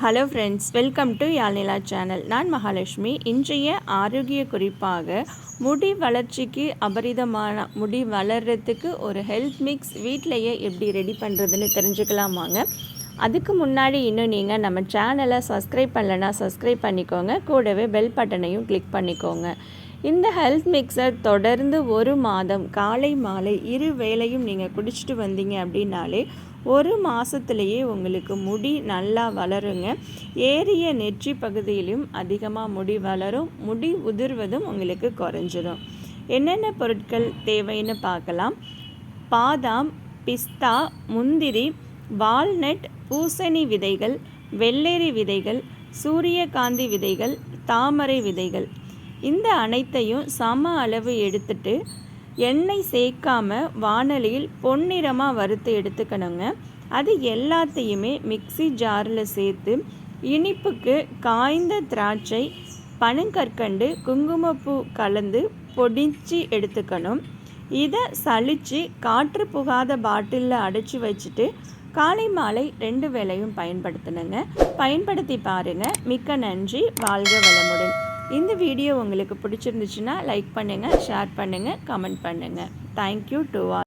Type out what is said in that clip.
Hello friends welcome to Yazhnila channel நான் மகாலட்சுமி. இன்றைய ஆரோக்கிய குறிப்பாக முடி வளர்ச்சிக்கு அபரிதமான முடி வளர்கிறதுக்கு ஒரு ஹெல்த் மிக்ஸ் வீட்டிலையே எப்படி ரெடி பண்ணுறதுன்னு தெரிஞ்சுக்கலாமாங்க அதுக்கு முன்னாடி இன்னும் நீங்கள் நம்ம சேனலை சப்ஸ்கிரைப் பண்ணலைன்னா சப்ஸ்கிரைப் பண்ணிக்கோங்க. கூடவே பெல் பட்டனையும் கிளிக் பண்ணிக்கோங்க. இந்த ஹெல்த் மிக்சர் தொடர்ந்து ஒரு மாதம் காலை மாலை இரு வேளையும் நீங்கள் குடிச்சிட்டு வந்தீங்க அப்படின்னாலே ஒரு மாதத்துலேயே உங்களுக்கு முடி நல்லா வளருங்க. ஏறிய நெற்றி பகுதியிலும் அதிகமாக முடி வளரும் முடி உதிர்வதும் உங்களுக்கு குறைஞ்சிடும் என்னென்ன பொருட்கள் தேவைன்னு பார்க்கலாம். பாதாம் பிஸ்தா முந்திரி வால்நட் பூசணி விதைகள் வெள்ளேரி விதைகள் சூரியகாந்தி விதைகள் தாமரை விதைகள். இந்த அனைத்தையும் சம அளவு எடுத்துட்டு எண்ணெய் சேர்க்காம வானலியில் பொன்னிறமாக வறுத்து எடுத்துக்கணுங்க. அது எல்லாத்தையுமே மிக்சி ஜாரில் சேர்த்து இனிப்புக்கு காய்ந்த திராட்சை பனங்கற்கண்டு குங்குமப்பூ கலந்து பொடிச்சு எடுத்துக்கணும். இதை சளிச்சு காற்று புகாத பாட்டிலில் அடைச்சி வச்சுட்டு காலை மாலை ரெண்டு வேளையும் பயன்படுத்தணுங்க பயன்படுத்தி பாருங்கள் மிக்க நன்றி. வாழ்க வளமுடன். இந்த வீடியோ உங்களுக்கு பிடிச்சிருந்துச்சுன்னா லைக் பண்ணுங்கள் ஷேர் பண்ணுங்கள் கமெண்ட் பண்ணுங்கள் தேங்க்யூ டு ஆல்